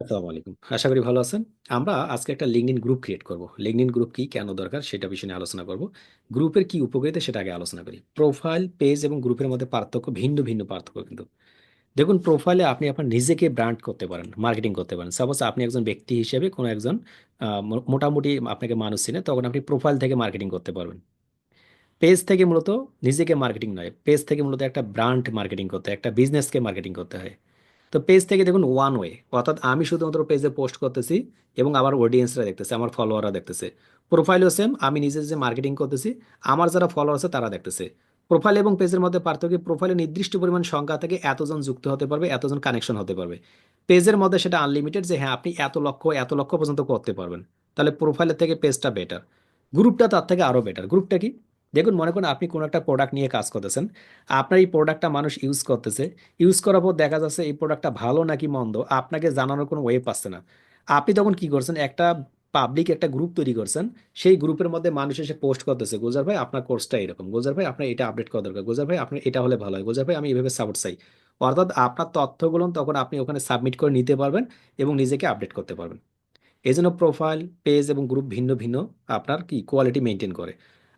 আসসালামু আলাইকুম। আশা করি ভালো আছেন। আমরা আজকে একটা লিঙ্কডইন গ্রুপ ক্রিয়েট করব। লিঙ্কডইন গ্রুপ কি, কেন দরকার, সেটা আলোচনা করব। গ্রুপের কি উপকারিতা, সেটা আগে আলোচনা করি। প্রোফাইল পেজ এবং গ্রুপের মধ্যে পার্থক্য, ভিন্ন ভিন্ন পার্থক্য কিন্তু। দেখুন প্রোফাইলে আপনি আপনার নিজেকে ব্র্যান্ড করতে পারেন মার্কেটিং করতে পারেন। সাপোজ আপনি একজন ব্যক্তি হিসেবে কোনো একজন মোটামুটি আপনাকে মানুষ চিনে, তখন আপনি প্রোফাইল থেকে মার্কেটিং করতে পারবেন। পেজ থেকে মূলত নিজেকে মার্কেটিং নয় পেজ থেকে মূলত একটা ব্র্যান্ড মার্কেটিং করতে একটা বিজনেসকে মার্কেটিং করতে হয়। তো পেজ থেকে দেখুন ওয়ান ওয়ে অর্থাৎ আমি শুধুমাত্র পেজে পোস্ট করতেছি এবং আমার অডিয়েন্সরা দেখতেছে, আমার ফলোয়াররা দেখতেছে। প্রোফাইলও সেম আমি নিজে যে মার্কেটিং করতেছি, আমার যারা ফলোয়ার আছে তারা দেখতেছে। প্রোফাইল এবং পেজের মধ্যে পার্থক্য প্রোফাইলে নির্দিষ্ট পরিমাণ সংখ্যা থেকে এতজন যুক্ত হতে পারবে, এতজন কানেকশন হতে পারবে। পেজের মধ্যে সেটা আনলিমিটেড যে হ্যাঁ আপনি এত লক্ষ এত লক্ষ পর্যন্ত করতে পারবেন। তাহলে প্রোফাইলের থেকে পেজটা বেটার গ্রুপটা তার থেকে আরও বেটার গ্রুপটা কি? দেখুন, মনে করুন আপনি কোনো একটা প্রোডাক্ট নিয়ে কাজ করতেছেন, আপনার এই প্রোডাক্টটা মানুষ ইউজ করতেছে ইউজ করার পর দেখা যাচ্ছে এই প্রোডাক্টটা ভালো নাকি মন্দ, আপনাকে জানানোর কোনো ওয়ে পাচ্ছে না। আপনি তখন কি করছেন, একটা পাবলিক একটা গ্রুপ তৈরি করছেন, সেই গ্রুপের মধ্যে মানুষ এসে পোস্ট করতেছে গোজার ভাই, আপনার কোর্সটা এরকম গোজার ভাই, আপনার এটা আপডেট করা দরকার গোজার ভাই, আপনার এটা হলে ভালো হয় গোজার ভাই, আমি এভাবে সাপোর্ট চাই। অর্থাৎ আপনার তথ্যগুলো তখন আপনি ওখানে সাবমিট করে নিতে পারবেন এবং নিজেকে আপডেট করতে পারবেন। এই জন্য প্রোফাইল পেজ এবং গ্রুপ ভিন্ন ভিন্ন আপনার কি কোয়ালিটি মেনটেন করে।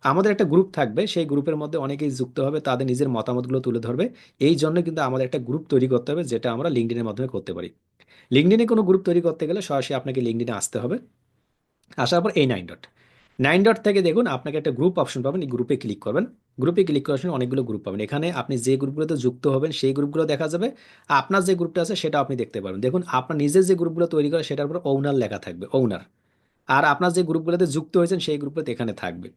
আমাদের একটা গ্রুপ থাকবে, সেই গ্রুপের মধ্যে অনেকেই যুক্ত হবে, তাদের নিজের মতামতগুলো তুলে ধরবে। এই জন্য কিন্তু আমাদের একটা গ্রুপ তৈরি করতে হবে, যেটা আমরা লিঙ্কডিনের মাধ্যমে করতে পারি। লিঙ্কডিনে কোনো গ্রুপ তৈরি করতে গেলে সরাসরি আপনাকে লিঙ্কডিনে আসতে হবে। আসার পর এই নাইন ডট নাইন ডট থেকে দেখুন, আপনাকে একটা গ্রুপ অপশন পাবেন, এই গ্রুপে ক্লিক করবেন। গ্রুপে ক্লিক করার সময় অনেকগুলো গ্রুপ পাবেন। এখানে আপনি যে গ্রুপগুলোতে যুক্ত হবেন, সেই গ্রুপগুলো দেখা যাবে। আপনার যে গ্রুপটা আছে, সেটা আপনি দেখতে পারবেন দেখুন, আপনার নিজের যে গ্রুপগুলো তৈরি করে, সেটার উপর ওনার লেখা থাকবে ওনার আর আপনার যে গ্রুপগুলোতে যুক্ত হয়েছেন, সেই গ্রুপগুলোতে এখানে থাকবে।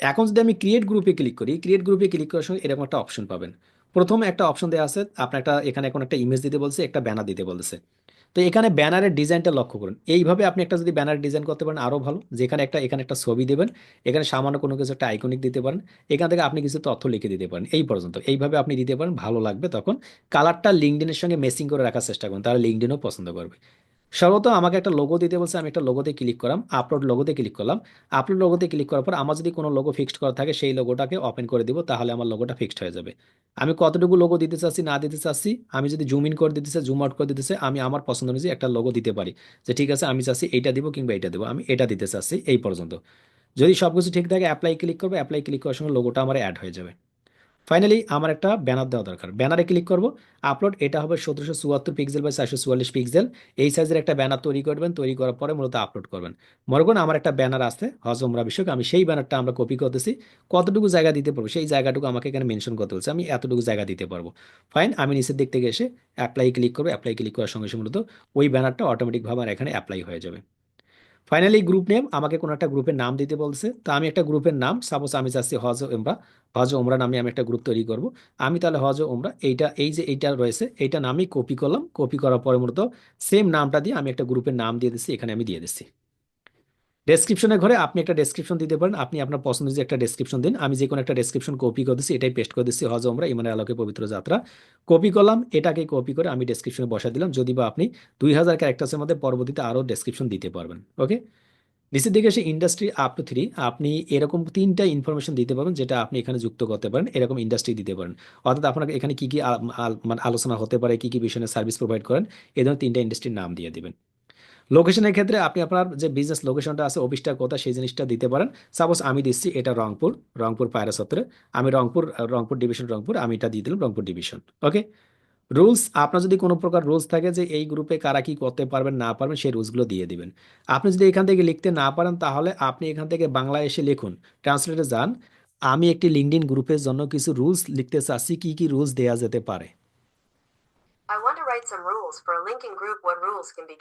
এখন যদি আমি ক্রিয়েট গ্রুপে ক্লিক করি ক্রিয়েট গ্রুপে ক্লিক করার সময় এরকম একটা অপশন পাবেন। প্রথম একটা অপশন দেওয়া আছে, আপনার একটা, এখানে এখন একটা ইমেজ দিতে বলছে, একটা ব্যানার দিতে বলছে তো এখানে ব্যানারের ডিজাইনটা লক্ষ্য করুন। এইভাবে আপনি একটা যদি ব্যানার ডিজাইন করতে পারেন আরও ভালো। যেখানে একটা, এখানে একটা ছবি দেবেন, এখানে সামান্য কোনো কিছু একটা আইকনিক দিতে পারেন। এখান থেকে আপনি কিছু তথ্য লিখে দিতে পারেন, এই পর্যন্ত। এইভাবে আপনি দিতে পারেন, ভালো লাগবে তখন। কালারটা লিঙ্কডিনের সঙ্গে মেসিং করে রাখার চেষ্টা করুন তাহলে লিঙ্কডিনও পছন্দ করবে। সর্বত আমাকে একটা লোগো দিতে বলছে, আমি একটা লোগোতে ক্লিক করলাম আপলোড লোগোতে ক্লিক করলাম। আপলোড লোগোতে ক্লিক করার পর আমার যদি কোনো লোগো ফিক্সড করা থাকে, সেই লোগোটাকে ওপেন করে দিব, তাহলে আমার লোগোটা ফিক্সড হয়ে যাবে। আমি কতটুকু লোগো দিতে চাচ্ছি, না দিতে চাচ্ছি, আমি যদি জুম ইন করে দিতে চাই জুম আউট করে দিতে চাই, আমি আমার পছন্দ অনুযায়ী একটা লোগো দিতে পারি। যে ঠিক আছে, আমি চাচ্ছি এইটা দিব কিংবা এইটা দেবো, আমি এটা দিতে চাচ্ছি, এই পর্যন্ত। যদি সব কিছু ঠিক থাকে অ্যাপ্লাই ক্লিক করব অ্যাপ্লাই ক্লিক করার সঙ্গে লোগোটা আমার অ্যাড হয়ে যাবে। ফাইনালি আমার একটা ব্যানার দেওয়া দরকার। ব্যানারে ক্লিক করব। আপলোড এটা হবে সতেরোশো চুয়াত্তর পিক্সেল বা চারশো চুয়াল্লিশ পিক্সেল এই সাইজের একটা ব্যানার তৈরি করবেন, তৈরি করার পরে মূলত আপলোড করবেন। করুন আমার একটা ব্যানার আসছে হজমরা বিষয়ক। আমি সেই ব্যানারটা আমরা কপি করতেছি। কতটুকু জায়গা দিতে পারব, সেই জায়গাটুকু আমাকে এখানে মেনশন করতে হচ্ছে আমি এতটুকু জায়গা দিতে পারব। ফাইন আমি নিচের দিক থেকে এসে অ্যাপ্লাই ক্লিক করব। অ্যাপ্লাই ক্লিক করার সঙ্গে সঙ্গে মূলত ওই ব্যানারটা অটোমেটিকভাবে আমার এখানে অ্যাপ্লাই হয়ে যাবে। ফাইনালি গ্রুপ নেম আমাকে কোনো একটা গ্রুপের নাম দিতে বলছে। তো আমি একটা গ্রুপের নাম সাপোজ আমি চাচ্ছি হজ ওমরা হজ ওমরা নামে আমি একটা গ্রুপ তৈরি করব। আমি তাহলে হজ ওমরা এইটা, এই যে এইটা রয়েছে, এইটা নামই কপি করলাম। কপি করার পরে মূলত সেম নামটা দিয়ে আমি একটা গ্রুপের নাম দিয়ে দিচ্ছি, এখানে আমি দিয়ে দিচ্ছি। ডেসক্রিপশনের ঘরে আপনি একটা ডেসক্রিপশন দিতে পারেন। আপনি আপনার পছন্দের যে একটা ডেসক্রিপশন দিন। আমি যে কোনো একটা ডেসক্রিপশন কপি করে দিচ্ছি এটাই পেস্ট করে দিচ্ছি হজ আমরা ইমানের আলোকে পবিত্র যাত্রা। কপি করলাম, এটাকে কপি করে আমি ডেসক্রিপশনে বসা দিলাম। যদি বা আপনি দুই হাজার ক্যারেক্টার্সের মধ্যে পরবর্তীতে আরও ডেসক্রিপশন দিতে পারবেন। ওকে নিচের দিকে এসে ইন্ডাস্ট্রি আপ টু থ্রি আপনি এরকম তিনটা ইনফরমেশন দিতে পারেন যেটা আপনি এখানে যুক্ত করতে পারেন। এরকম ইন্ডাস্ট্রি দিতে পারেন। অর্থাৎ আপনাকে এখানে কী কী মানে আলোচনা হতে পারে, কী কী বিষয়ে সার্ভিস প্রোভাইড করেন এই ধরনের তিনটা ইন্ডাস্ট্রির নাম দিয়ে দিবেন। লোকেশনের ক্ষেত্রে আপনি আপনার যে বিজনেস লোকেশনটা আছে অফিসটা কোথা সেই জিনিসটা দিতে পারেন। সাপোজ আমি দিচ্ছি এটা রংপুর রংপুর পায়রা সত্তরে আমি রংপুর রংপুর ডিভিশন রংপুর, আমি এটা দিয়ে দিলাম রংপুর ডিভিশন ওকে রুলস আপনার যদি কোনো প্রকার রুলস থাকে যে এই গ্রুপে কারা কি করতে পারবেন, না পারবেন, সেই রুলসগুলো দিয়ে দিবেন। আপনি যদি এখান থেকে লিখতে না পারেন, তাহলে আপনি এখান থেকে বাংলা এসে লিখুন। ট্রান্সলেটে যান। আমি একটি লিঙ্কডিন গ্রুপের জন্য কিছু রুলস লিখতে চাচ্ছি, কি কি রুলস দেওয়া যেতে পারে?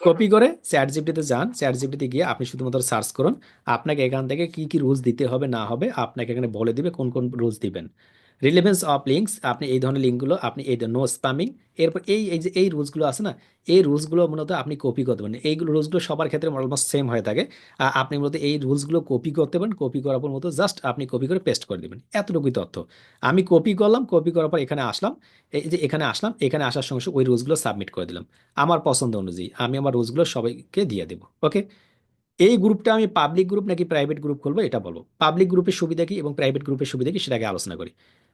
কপি করে চ্যাট জিপিটিতে যান। চ্যাট জিপিটিতে গিয়ে আপনি শুধুমাত্র সার্চ করুন। আপনাকে এখান থেকে কি কি রুলস দিতে হবে, না হবে, আপনাকে এখানে বলে দিবে কোন কোন রুলস দিবেন। রিলেভেন্স অফ লিঙ্কস আপনি এই ধরনের লিঙ্কগুলো আপনি এই নো স্প্যামিং এরপর এই এই যে, এই রুলসগুলো আছে না, এই রুলসগুলো মূলত আপনি কপি করতে পারেন। এই রুলসগুলো সবার ক্ষেত্রে অলমোস্ট সেম হয়ে থাকে। আপনি মূলত এই রুলসগুলো কপি করতে পারেন কপি করার পর মতো জাস্ট আপনি কপি করে পেস্ট করে দেবেন। এতটুকুই তথ্য। আমি কপি করলাম কপি করার পর এখানে আসলাম, এই যে এখানে আসলাম, এখানে আসার সঙ্গে ওই রুলসগুলো সাবমিট করে দিলাম। আমার পছন্দ অনুযায়ী আমি আমার রুলসগুলো সবাইকে দিয়ে দেবো ওকে এই গ্রুপটা আমি পাবলিক গ্রুপ নাকি প্রাইভেট গ্রুপ খুলবো, এটা বলো পাবলিক গ্রুপের সুবিধা কি এবং প্রাইভেট গ্রুপের সুবিধা কি সেটাকে আলোচনা করি।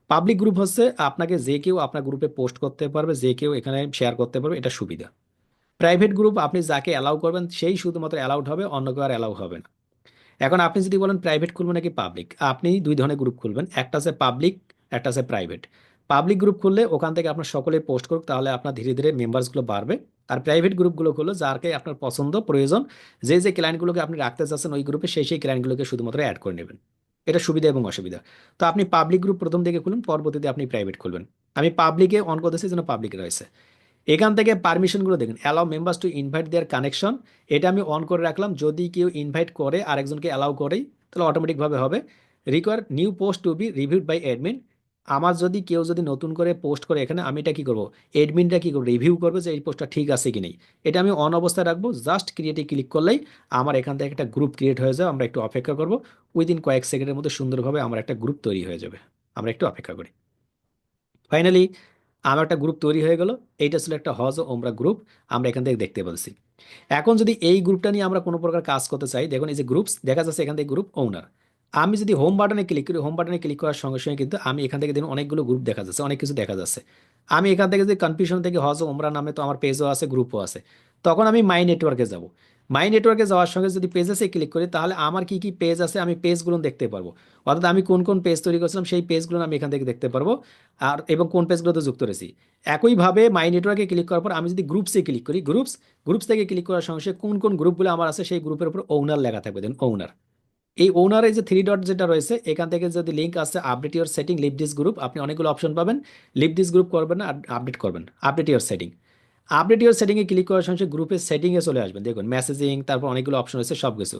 পাবলিক গ্রুপ হচ্ছে আপনাকে যে কেউ আপনার গ্রুপে পোস্ট করতে পারবে, যে কেউ এখানে শেয়ার করতে পারবে, এটা সুবিধা। প্রাইভেট গ্রুপ আপনি যাকে অ্যালাউ করবেন, সেই শুধুমাত্র অ্যালাউড হবে, অন্য কেউ আর অ্যালাউ হবে না। এখন আপনি যদি বলেন প্রাইভেট খুলবেন নাকি পাবলিক আপনি দুই ধরনের গ্রুপ খুলবেন, একটা আছে পাবলিক একটা আছে প্রাইভেট পাবলিক গ্রুপ খুললে ওখান থেকে আপনার সকলে পোস্ট করুক, তাহলে আপনার ধীরে ধীরে মেম্বার্সগুলো বাড়বে। আর প্রাইভেট গ্রুপগুলো খুললে যারকে আপনার পছন্দ, প্রয়োজন, যে যে ক্লায়েন্টগুলোকে আপনি রাখতে চাচ্ছেন ওই গ্রুপে সেই সেই ক্লায়েন্টগুলোকে শুধুমাত্র অ্যাড করে নেবেন। এটা সুবিধা এবং অসুবিধা। তো আপনি পাবলিক গ্রুপ প্রথম দিকে খুলুন, পরবর্তীতে আপনি প্রাইভেট খুলবেন। আমি পাবলিকে অন করতেছি যেন পাবলিক রয়েছে। এখান থেকে পারমিশনগুলো দেখুন allow members to invite their connection এটা আমি অন করে রাখলাম। যদি কেউ ইনভাইট করে, আরেকজনকে অ্যালাউ করেই, তাহলে অটোমেটিকভাবে হবে। Require new post to be reviewed by admin আমার যদি কেউ যদি নতুন করে পোস্ট করে এখানে, আমি এটা কি করব? অ্যাডমিনটা কি করব? রিভিউ করবে যে এই পোস্টটা ঠিক আছে কি নেই। এটা আমি অন অবস্থায় রাখব। জাস্ট ক্রিয়েটে ক্লিক করলেই আমার এখান থেকে একটা গ্রুপ ক্রিয়েট হয়ে যাবে, আমরা একটু অপেক্ষা করব। উইদিন কয়েক সেকেন্ডের মধ্যে সুন্দরভাবে আমার একটা গ্রুপ তৈরি হয়ে যাবে। আমরা একটু অপেক্ষা করি। ফাইনালি আমার একটা গ্রুপ তৈরি হয়ে গেল। এইটা ছিল একটা হজ ও ওমরা গ্রুপ আমরা এখান থেকে দেখতে পাচ্ছি এখন যদি এই গ্রুপটা নিয়ে আমরা কোনো প্রকার কাজ করতে চাই, দেখুন এই যে গ্রুপস দেখা যাচ্ছে এখান থেকে গ্রুপ ওনার আমি যদি হোম বাটনে ক্লিক করি হোম বাটনে ক্লিক করার সঙ্গে সঙ্গে কিন্তু আমি এখান থেকে দেখুন অনেকগুলো গ্রুপ দেখা যাচ্ছে, অনেক কিছু দেখা যাচ্ছে। আমি এখান থেকে যদি কনফিউশন থেকে হজ ওমরা নামে তো আমার পেজও আছে গ্রুপও আছে। তখন আমি মাই নেটওয়ার্কে যাব। মাই নেটওয়ার্কে যাওয়ার সঙ্গে যদি পেজেসে ক্লিক করি, তাহলে আমার কি কি পেজ আছে আমি পেজগুলো দেখতে পারব। অর্থাৎ আমি কোন কোন পেজ তৈরি করছিলাম, সেই পেজগুলো আমি এখান থেকে দেখতে পারব। আর এবং কোন পেজগুলোতে যুক্ত রয়েছি। একইভাবে মাই নেটওয়ার্কে ক্লিক করার পর আমি যদি গ্রুপসে ক্লিক করি গ্রুপস গ্রুপস থেকে ক্লিক করার সঙ্গে সঙ্গে কোন কোন গ্রুপগুলো আমার আছে, সেই গ্রুপের উপর ওনার লেখা থাকবে দেন ওনার এই ওনারে যে থ্রি ডট যেটা রয়েছে, এখান থেকে যদি লিঙ্ক আছে update your setting leave this group আপনি অনেকগুলো অপশন পাবেন। লিভ দিস গ্রুপ করবেন না আপডেট করবেন। Update your setting update your সেটিংয়ে ক্লিক করার সঙ্গে গ্রুপের সেটিংয়ে চলে আসবেন। দেখুন মেসেজিং তারপর অনেকগুলো অপশন রয়েছে সব কিছু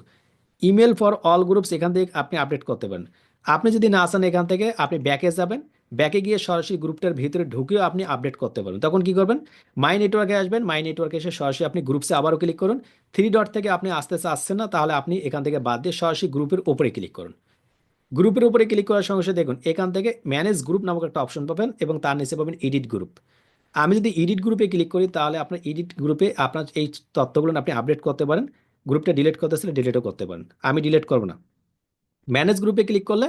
ইমেল ফর অল গ্রুপস এখান থেকে আপনি আপডেট করতে পারেন। আপনি যদি না আসেন এখান থেকে, আপনি ব্যাকে যাবেন। ব্যাকে গিয়ে সরাসরি গ্রুপটার ভিতরে ঢুকেও আপনি আপডেট করতে পারবেন। তখন কি করবেন? মাই নেটওয়ার্কে আসবেন। মাই নেটওয়ার্কে এসে সরাসরি আপনি গ্রুপসে আবারও ক্লিক করুন। থ্রি ডট থেকে আপনি আসতে আসছেন না, তাহলে আপনি এখান থেকে বাদ দিয়ে সরাসরি গ্রুপের উপরে ক্লিক করুন। গ্রুপের উপরে ক্লিক করার সঙ্গে সঙ্গে দেখুন, এখান থেকে ম্যানেজ গ্রুপ নামক একটা অপশন পাবেন এবং তার নিচে পাবেন এডিট গ্রুপ আমি যদি এডিট গ্রুপে ক্লিক করি, তাহলে আপনার এডিট গ্রুপে আপনার এই তথ্যগুলো আপনি আপডেট করতে পারেন। গ্রুপটা ডিলিট করতে আসলে ডিলিটও করতে পারেন। আমি ডিলিট করব না। ম্যানেজ গ্রুপে ক্লিক করলে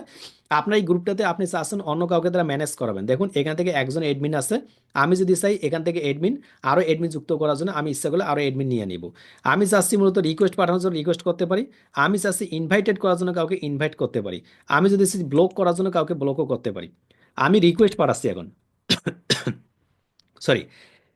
আপনার এই গ্রুপটাতে আপনি চাচ্ছেন অন্য কাউকে তারা ম্যানেজ করাবেন। দেখুন, এখান থেকে একজন এডমিন আছে। আমি যদি চাই এখান থেকে এডমিন আরও এডমিন যুক্ত করার জন্য আমি ইচ্ছা করলে আরও এডমিন নিয়ে নিব। আমি চাচ্ছি মূলত রিকোয়েস্ট পাঠানোর জন্য রিকোয়েস্ট করতে পারি। আমি চাচ্ছি ইনভাইটেড করার জন্য কাউকে ইনভাইট করতে পারি। আমি যদি ব্লক করার জন্য কাউকে ব্লকও করতে পারি। আমি রিকোয়েস্ট পাঠাচ্ছি এখন। সরি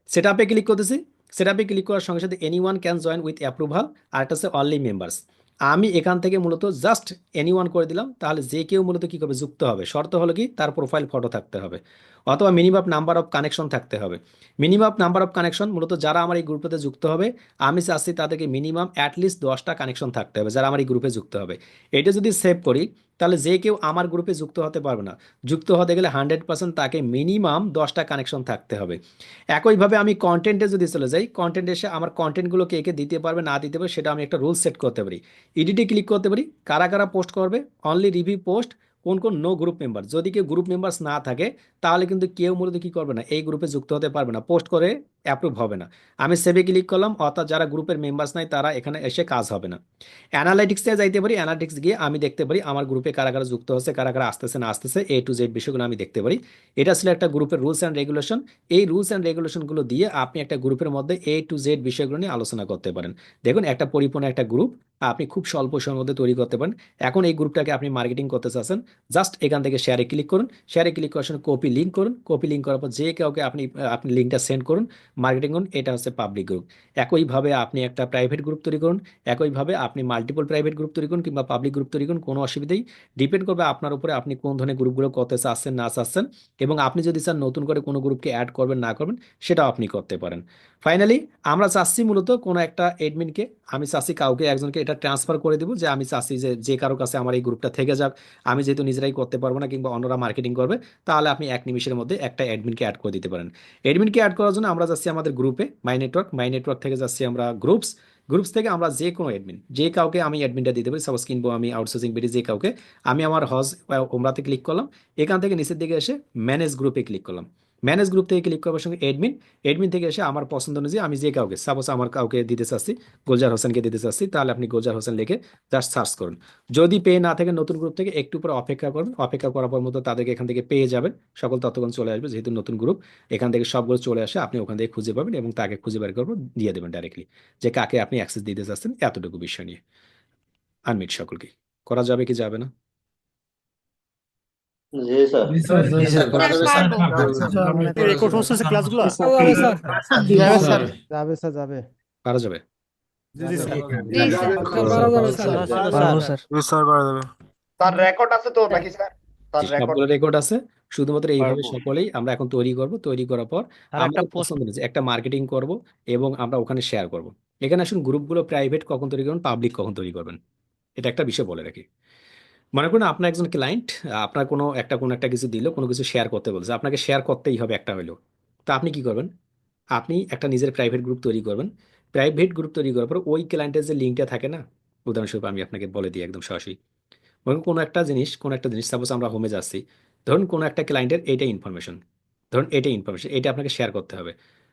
সেট আপে ক্লিক করতেছি। সেট আপে ক্লিক করার সঙ্গে সাথে any one can join with approval আর একটা হচ্ছে অনলি মেম্বার্স আমি এখান থেকে মূলত জাস্ট এনি ওয়ান করে দিলাম, তাহলে যে কেউ মূলত কী করবে? যুক্ত হবে। শর্ত হলো কি? তার প্রোফাইল ফটো থাকতে হবে। অথবা মিনিমাম নাম্বার অফ কানেকশন থাকতে হবে। মিনিমাম নাম্বার অফ কানেকশন মূলত যারা আমার এই গ্রুপটাতে যুক্ত হবে, আমি চাচ্ছি তাদেরকে মিনিমাম অ্যাটলিস্ট দশটা কানেকশন থাকতে হবে, যারা আমার এই গ্রুপে যুক্ত হবে। এটা যদি সেভ করি তাহলে যে কেউ আমার গ্রুপে যুক্ত হতে পারবে না। যুক্ত হতে গেলে হান্ড্রেড পার্সেন্ট তাকে মিনিমাম দশটা কানেকশন থাকতে হবে। একইভাবে আমি কন্টেন্টে যদি চলে যাই কন্টেন্ট এসে আমার কন্টেন্টগুলো কে কে দিতে পারবে, না দিতে পারবে, সেটা আমি একটা রুল সেট করতে পারি। ইডিটে ক্লিক করতে পারি। কারা কারা পোস্ট করবে? অনলি রিভিউ পোস্ট কোন কোন নো গ্রুপ মেম্বার যদি কেউ গ্রুপ মেম্বার্স না থাকে, তাহলে কিন্তু কেউ মূলত কি করবে না, এই গ্রুপে যুক্ত হতে পারবে না পোস্ট করে অ্যাপ্রুভ হবে না। আমি সেভে ক্লিক করলাম, অর্থাৎ যারা গ্রুপের মেম্বার্স নাই, তারা এখানে এসে কাজ হবে না। অ্যানালাইটিক্সে যাইতে পারি অ্যানালিটিক্স গিয়ে আমি দেখতে পারি, আমার গ্রুপে কারা কারা যুক্ত হচ্ছে, কারা কারা আসতেছে, না আসতেছে এ টু জেড বিষয়গুলো আমি দেখতে পারি। এটা ছিল একটা গ্রুপের রুলস অ্যান্ড রেগুলেশন এই রুলস অ্যান্ড রেগুলেশনগুলো দিয়ে আপনি একটা গ্রুপের মধ্যে এ টু জেড বিষয়গুলো নিয়ে আলোচনা করতে পারেন। দেখুন, একটা পরিপূর্ণ একটা গ্রুপ আপনি খুব স্বল্প সময়ের মধ্যে তৈরি করতে পারেন। এখন এই গ্রুপটাকে আপনি মার্কেটিং করতে চাচ্ছেন, জাস্ট এখান থেকে শেয়ারে ক্লিক করুন। শেয়ারে ক্লিক করার সময় কপি লিঙ্ক করুন। কপি লিঙ্ক করার পর যে কাউকে আপনি আপনি লিঙ্কটা সেন্ড করুন মার্কেটিং করুন, এটা হচ্ছে পাবলিক গ্রুপ একইভাবে আপনি একটা প্রাইভেট গ্রুপ তৈরি করুন, একইভাবে আপনি মাল্টিপল প্রাইভেট গ্রুপ তৈরি করুন কিংবা পাবলিক গ্রুপ তৈরি করুন, কোনো অসুবিধাই। ডিপেন্ড করবে আপনার উপরে আপনি কোন ধরনের গ্রুপগুলো করতে চাচ্ছেন, না চাচ্ছেন এবং আপনি যদি চান নতুন করে কোনো গ্রুপকে অ্যাড করবেন, না করবেন, সেটাও আপনি করতে পারেন। ফাইনালি আমরা চাচ্ছি মূলত কোনো একটা এডমিনকে আমি চাচ্ছি কাউকে, একজনকে এটা ট্রান্সফার করে দিব যে আমি চাচ্ছি যে যে কারও কাছে আমার এই গ্রুপটা থেকে যাক। আমি যেহেতু নিজেরাই করতে পারব না কিংবা অন্যরা মার্কেটিং করবে, তাহলে আপনি এক নিমিষের মধ্যে একটা অ্যাডমিনকে অ্যাড করে দিতে পারেন। অ্যাডমিনকে অ্যাড করার জন্য আমরা যাচ্ছি আমাদের গ্রুপে মাই নেটওয়ার্ক মাই নেটওয়ার্ক থেকে যাচ্ছি আমরা গ্রুপস গ্রুপস থেকে আমরা যে কোনো অ্যাডমিন যে কাউকে আমি অ্যাডমিনটা দিতে পারি সাপোজ কিনবো আমি আউটসোর্সিং বেরি যে কাউকে, আমি আমার হজ, ওমরাতে ক্লিক করলাম, এখান থেকে নিচের দিকে এসে ম্যানেজ গ্রুপে ক্লিক করলাম। ম্যানেজ গ্রুপ থেকে ক্লিক করবার সঙ্গে এডমিন এডমিন থেকে এসে আমার পছন্দ অনুযায়ী আমি যে কাউকে সাপোজ আমার কাউকে দিতে চাচ্ছি, গোলজার হোসেনকে দিতে চাচ্ছি, তাহলে আপনি গোলজার হোসেন লিখে জাস্ট সার্চ করুন। যদি পেয়ে না থাকে নতুন গ্রুপ থেকে, একটু পরে অপেক্ষা করুন, অপেক্ষা করার পর মতো তাদেরকে এখান থেকে পেয়ে যাবেন, সকল তথ্যগণ চলে আসবে, যেহেতু নতুন গ্রুপ এখান থেকে সবগুলো চলে আসে, আপনি ওখান থেকে খুঁজে পাবেন এবং তাকে খুঁজে বের করব দিয়ে দেবেন ডাইরেক্টলি যে কাকে আপনি অ্যাক্সেস দিতে চাচ্ছেন, এতটুকু বিষয় নিয়ে। আনমিট সকলকে। করা যাবে কি যাবে না? জি স্যার। জি জি স্যার। স্যার রেকর্ড হচ্ছে ক্লাসগুলো যাবে স্যার। যাবে স্যার যাবে। পারা যাবে। জি স্যার। পারব স্যার। স্যার। রেকর্ড আছে তো নাকি স্যার? স্যার রেকর্ড সবগুলো রেকর্ড আছে। শুধুমাত্র এইভাবে পারব। সকলেই আমরা এখন তৈরি করব তৈরি করার পর আর আমরা পছন্দ একটা মার্কেটিং করব এবং আমরা ওখানে শেয়ার করব। এখানে আসুন গ্রুপগুলো প্রাইভেট কখন তৈরি করবেন পাবলিক কখন তৈরি করবেন। এটা একটা বিষয় বলে রাখি। মনে করুন আপনার একজন ক্লায়েন্ট আপনার কোনো একটা কোনো একটা কিছু দিল, কোনো কিছু শেয়ার করতে বলছে। আপনাকে শেয়ার করতেই হবে একটা হইল। তা আপনি কি করবেন? আপনি একটা নিজের প্রাইভেট গ্রুপ তৈরি করবেন। প্রাইভেট গ্রুপ তৈরি করার পর ওই ক্লায়েন্টের যে লিঙ্কটা থাকে না, উদাহরণস্বরূপ আমি আপনাকে বলে দিই একদম সরাসরি ধরুন কোনো একটা জিনিস, কোনো একটা জিনিস সাপোজ আমরা হোমে যাচ্ছি, ধরুন কোনো একটা ক্লায়েন্টের এইটা ইনফরমেশন ধরুন এটাই ইনফরমেশন এটা আপনাকে শেয়ার করতে হবে।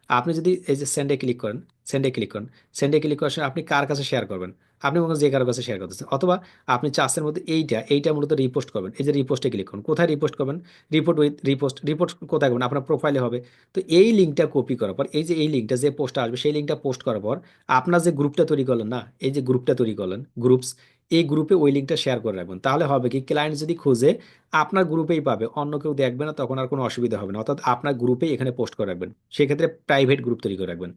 আপনি যদি এই যে সেন্ডে ক্লিক করেন সেন্ডে ক্লিক করেন সেন্ডে ক্লিক করার সময় আপনি কার কাছে শেয়ার করবেন? আপনি মনে যে কারও কাছে শেয়ার করতেছেন, অথবা আপনি চাষের মধ্যে এইটা এইটা মূলত রিপোস্ট করবেন, এই যে রিপোস্টে ক্লিক করুন। কোথায় রিপোস্ট করবেন? রিপোর্ট উইথ রিপোস্ট রিপোর্ট কোথায় করবেন? আপনার প্রোফাইলে হবে। তো এই লিঙ্কটা কপি করার পর, এই যে এই লিঙ্কটা যে পোস্টটা আসবে, সেই লিঙ্কটা পোস্ট করার পর, আপনার যে গ্রুপটা তৈরি করলেন না, এই যে গ্রুপটা তৈরি করলেন গ্রুপস এই গ্রুপে ওই লিঙ্কটা শেয়ার করে রাখবেন। তাহলে হবে কি ক্লায়েন্ট যদি খুঁজে, আপনার গ্রুপেই পাবে। অন্য কেউ দেখবে না, তখন আর কোনো অসুবিধা হবে না। অর্থাৎ আপনার গ্রুপেই এখানে পোস্ট করে রাখবেন। সেক্ষেত্রে প্রাইভেট গ্রুপ তৈরি করে রাখবেন।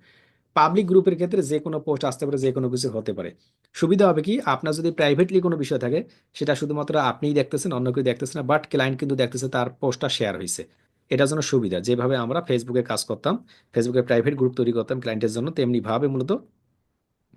পাবলিক গ্রুপের ক্ষেত্রে যে কোনো পোস্ট আসতে পারে, যে কোনো কিছু হতে পারে। সুবিধা হবে কি, আপনার যদি প্রাইভেটলি কোনো বিষয় থাকে, সেটা শুধুমাত্র আপনিই দেখতেছেন, অন্য কেউ দেখতেছে না বাট ক্লায়েন্ট কিন্তু দেখতেছে তার পোস্টটা শেয়ার হয়েছে এটার জন্য সুবিধা। যেভাবে আমরা ফেসবুকে কাজ করতাম ফেসবুকে প্রাইভেট গ্রুপ তৈরি করতাম ক্লায়েন্টের জন্য, তেমনি ভাবে মূলত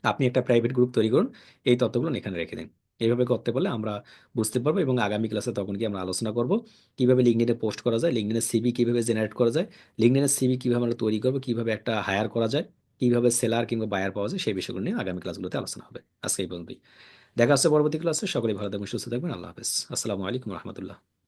আপনি একটা প্রাইভেট গ্রুপ তৈরি করুন, এই তথ্যগুলো এখানে রেখে দিন। এইভাবে করতে পারলে আমরা বুঝতে পারব এবং আগামী ক্লাসে তখন কি আমরা আলোচনা করব কীভাবে লিঙ্কডিনে পোস্ট করা যায় লিঙ্কডিনের সিভি কীভাবে জেনারেট করা যায় লিঙ্কডিনের সিভি কীভাবে আমরা তৈরি করব, কীভাবে একটা হায়ার করা যায়, কীভাবে সেলার কিংবা বায়ার পাওয়া যায়, সেই বিষয়গুলো নিয়ে আগামী ক্লাসগুলোতে আলোচনা হবে। আজকে এই পর্যন্তই। দেখা হচ্ছে পরবর্তী ক্লাসে সকলেই ভালো থাকবেন, সুস্থ থাকবেন। আল্লাহ হাফেজ। আসসালামু আলাইকুম রহমতুল্লাহ।